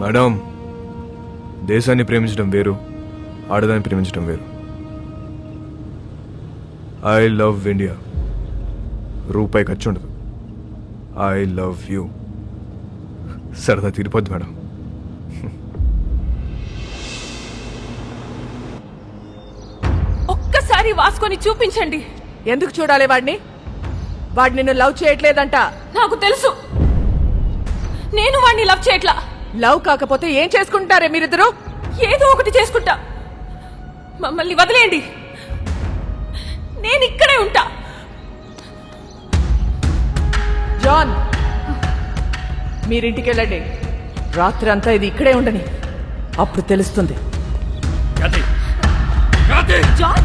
Madam దేశాన్ని ప్రేమించడం వేరు ఆడదాన్ని ప్రేమించడం వేరు. ఐ లవ్ ఇండియా రూపాయి ఖర్చు ఉండదు. ఐ లవ్ యూ సరదా తీరిపోద్ది మేడం. ఒక్కసారి వాసుకొని చూపించండి. ఎందుకు చూడాలి వాడిని? వాడు నిన్ను లవ్ చేయట్లేదంట. నాకు తెలుసు. నేను వాడిని లవ్ చేయట్లా. లవ్ కాకపోతే ఏం చేసుకుంటారే మీరిద్దరు? ఏదో ఒకటి చేసుకుంటా. మమ్మల్ని వదిలేయండి. నేను ఇక్కడే ఉంటా. జాన్ మీరింటికి వెళ్ళండి రాత్రి అంతా ఇది ఇక్కడే ఉండని. అప్పుడు తెలుస్తుంది. జాన్!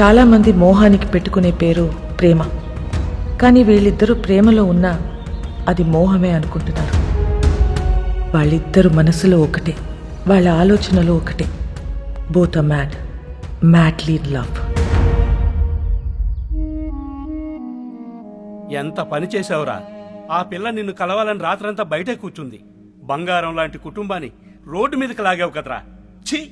చాలా మంది మోహానికి పెట్టుకునే పేరు ప్రేమ. కానీ వీళ్ళిద్దరూ ప్రేమలో ఉన్నా అది మోహమే అనుకుంటున్నారు. వాళ్ళిద్దరు మనసులో ఒకటే వాళ్ళ ఆలోచనలో ఒకటే. Both a mad madly love ఎంత పని చేశావురా? ఆ పిల్ల నిన్ను కలవాలని రాత్రంతా బయటే కూర్చుంది. బంగారం లాంటి కుటుంబాన్ని రోడ్డు మీదకి లాగావు కదరా. ఛీ!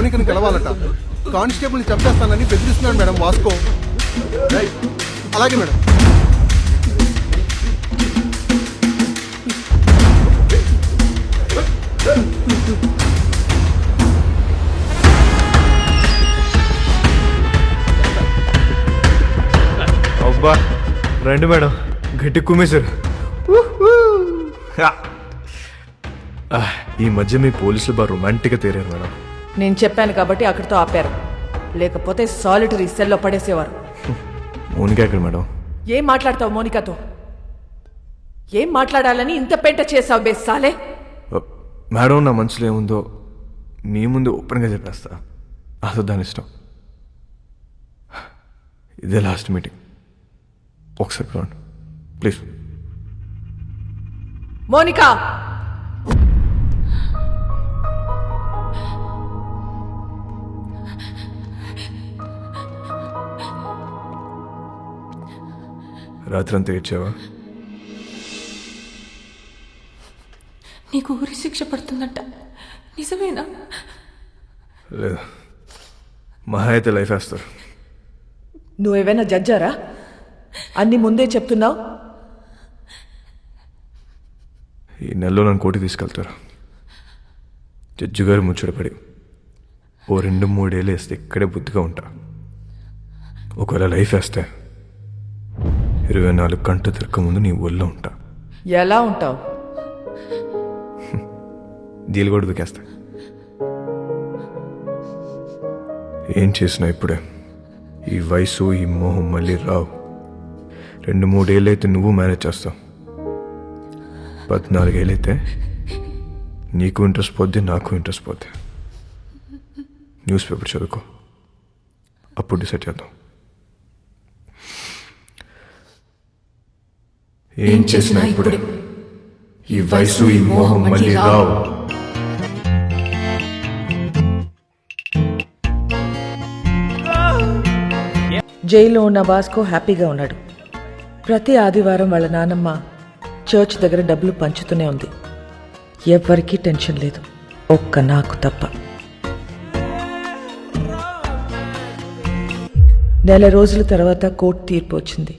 మోనికని కలవాలట కానిస్టేబుల్ని చంపేస్తానని బెదిరిస్తున్నాడు మేడం వాస్కో. అలాగే మేడం. అబ్బా రండి మేడం. గట్టి కుమ్మేశారు. ఆ, ఈ మధ్య మీ పోలీసులు బాగా రొమాంటిక్గా తేరారు మేడం. నేను చెప్పాను కాబట్టి అక్కడితో ఆపారు. లేకపోతే సాలిటరీ సెల్లో పడేసేవారు. మౌనిక ఎక్కడ మేడం? ఏం మాట్లాడతావు మోనికతో? ఏం మాట్లాడాలని ఇంత పెంట చేసావు బే సాలే? ఆ, మేడం నా మనసులో ఏముందో మీ ముందు ఓపెన్గా చెప్పేస్తా. అసలు దాని ఇష్టం. ఇదే లాస్ట్ మీటింగ్ ఒకసారి ప్లీజ్ మోనికా! రాత్రంతా ఏడ్చావా? నీకు ఊరి శిక్ష పడుతుందంట. నిజమేనా? లేదు. మహా అయితే లైఫ్ వేస్తారు. నువ్వేమైనా జడ్జారా? అన్ని ముందే చెప్తున్నావు? ఈ నెలలో నన్ను కోటి తీసుకెళ్తారు. జడ్జి గారు ముచ్చటపడి ఓ రెండు మూడేళ్ళు వేస్తే ఇక్కడే బుద్ధిగా ఉంటా. ఒకవేళ లైఫ్ వేస్తే ఇరవై నాలుగు గంటలు తిరగక ముందు నీ ఒళ్ళో ఉంటా. ఎలా ఉంటావు? దీలు కూడా దుకేస్తా ఏం చేసినా ఇప్పుడే. ఈ వయసు ఈ మోహం మళ్ళీ రావు. రెండు మూడేళ్ళు అయితే నువ్వు మేనేజ్ చేస్తావు. పద్నాలుగేళ్ళైతే నీకు ఇంట్రెస్ట్ పోద్ది నాకు ఇంట్రెస్ట్ పోద్ది. న్యూస్ పేపర్ చదువుకో. అప్పుడు డిసైడ్ చేద్దాం. ఏం చేసినా ఇప్పుడే. ఈ వయసు ఈ మోహం మళ్ళీ రావు. జైల్లో ఉన్న వాస్కో హ్యాపీగా ఉన్నాడు. ప్రతి ఆదివారం వాళ్ళ నానమ్మ చర్చ్ దగ్గర డబ్బులు పంచుతూనే ఉంది. ఎవ్వరికీ టెన్షన్ లేదు. ఒక్క నాకు తప్ప. నెల రోజుల తర్వాత కోర్టు తీర్పు వచ్చింది.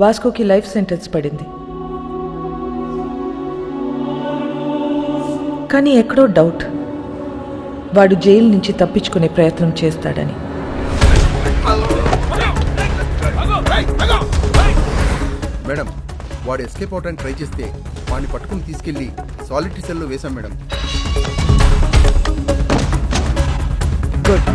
వాస్కోకి లైఫ్ సెంటెన్స్ పడింది. కానీ ఎక్కడో డౌట్. వాడు జైలు నుంచి తప్పించుకునే ప్రయత్నం చేస్తాడని. మేడం వాడు ఎస్కేప్ అవడానికి ట్రై చేస్తే వాడిని పట్టుకుని తీసుకెళ్ళి సాలిటరీ సెల్లో వేశాం మేడం. గుడ్.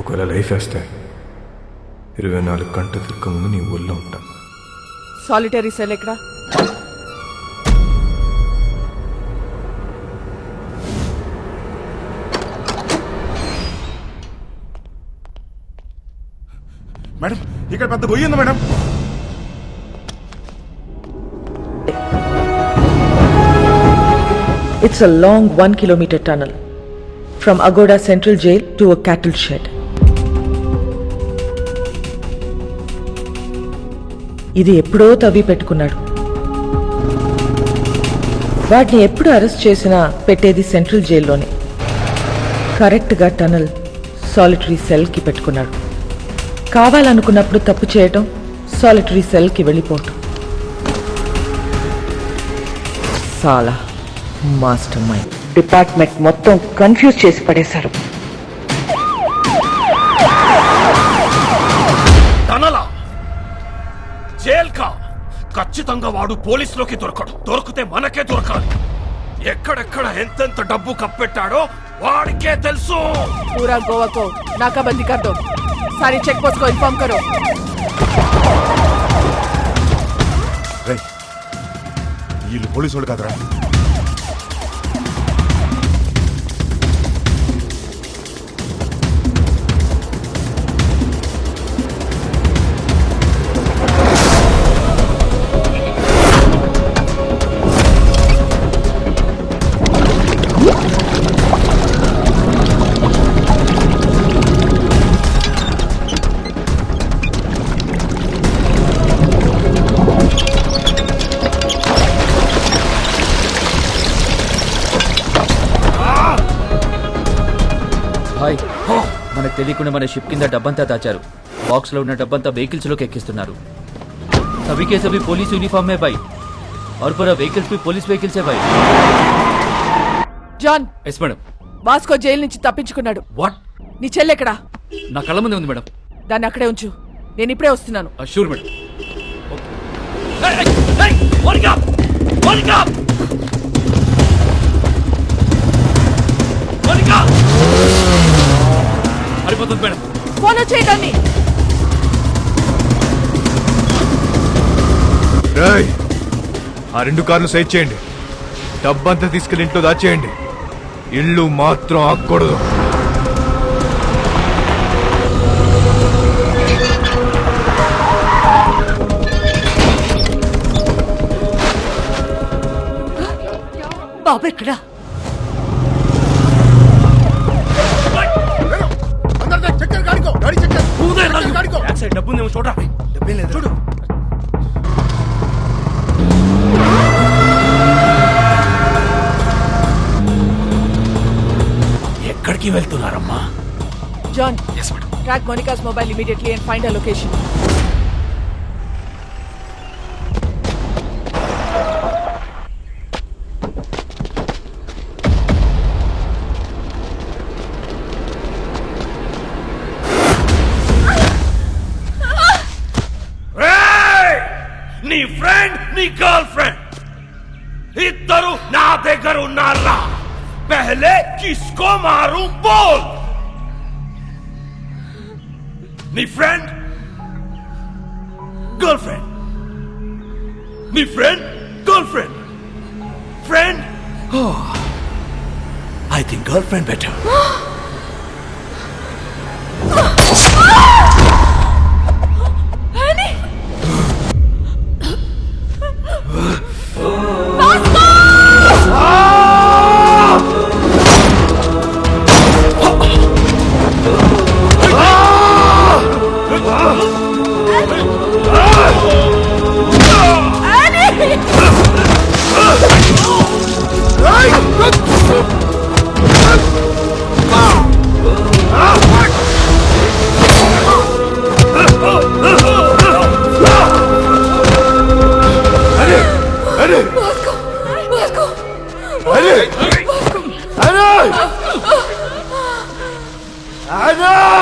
ఒకవేళ లైఫ్ వేస్తే ఇరవై నాలుగు గంటలు తిరగక ముందు నీ ఊళ్ళో ఉంటా సాలిటరీ సెల్ ఎక్కడా మేడం ఇక్కడ పెద్ద గొయ్యి ఉంది madam It's a long one kilometer tunnel from Agoda Central Jail to a cattle shed. ఇది ఎప్పుడో తవ్వి పెట్టుకున్నాడు. వాటిని ఎప్పుడు అరెస్ట్ చేసినా పెట్టేది సెంట్రల్ జైల్లోనే. కరెక్ట్గా టనల్ సాలిటరీ సెల్కి పెట్టుకున్నాడు. కావాలనుకున్నప్పుడు తప్పు చేయటం సాలిటరీ సెల్కి వెళ్ళిపోవటం. సాలా మాస్టర్ మైండ్ డిపార్ట్మెంట్ మొత్తం కన్ఫ్యూజ్ చేసి పడేశారు. ఖచ్చితంగా వాడు పోలీసులోకి దొరకడు దొరికితే మనకే దొరకాలి ఎక్కడెక్కడ ఎంతెంత డబ్బు కప్పెట్టాడో వాడికే తెలుసు पूरा गोवा को नाकाबंदी कर दो सारी चेक पोस्ट को इन्फॉर्म करो రే వీళ్ళు పోలీసు వాళ్ళు కాదురా మనకు తెలియకుండా మన షిప్ కింద డబ్బంతా దాచారు బాక్స్ లో ఉన్న డబ్బంతా వెహికల్స్ లోకి ఎక్కిస్తున్నారు सभी के सभी पुलिस यूनिफॉर्म में भाई और पूरा व्हीकल्स भी पुलिस व्हीकल्स है भाई John yes madam Vasco jail నుంచి తప్పించుకున్నాడు వాట్ నీ చెల్లెక్కడా నా కళ్ళ ముందే ఉంది మేడం దాన్ని అక్కడే ఉంచు నేను ఇప్పుడే వస్తున్నాను షూర్ మేడం సరిపోతుంది మేడం. ఫోన్ వచ్చేయడాన్ని రేయ్ ఆ రెండు కార్లు సైడ్ చేయండి. డబ్బంతా తీసుకెళ్ళి ఇంట్లో దాచేయండి. ఇల్లు మాత్రం ఆక్కూడదు బాబు ఎక్కడా? ఎక్కడికి వెళ్తున్నారమ్మా? John track Monica's mobile immediately and find a location! నీ ఫ్రెండ్ నీ గర్ల్ పహలే కిస్కో మారు బోల్ నీ ఫ్రెండ్ గర్ల్ ఫ్రెండ్ నీ friend girl friend friend I Ah!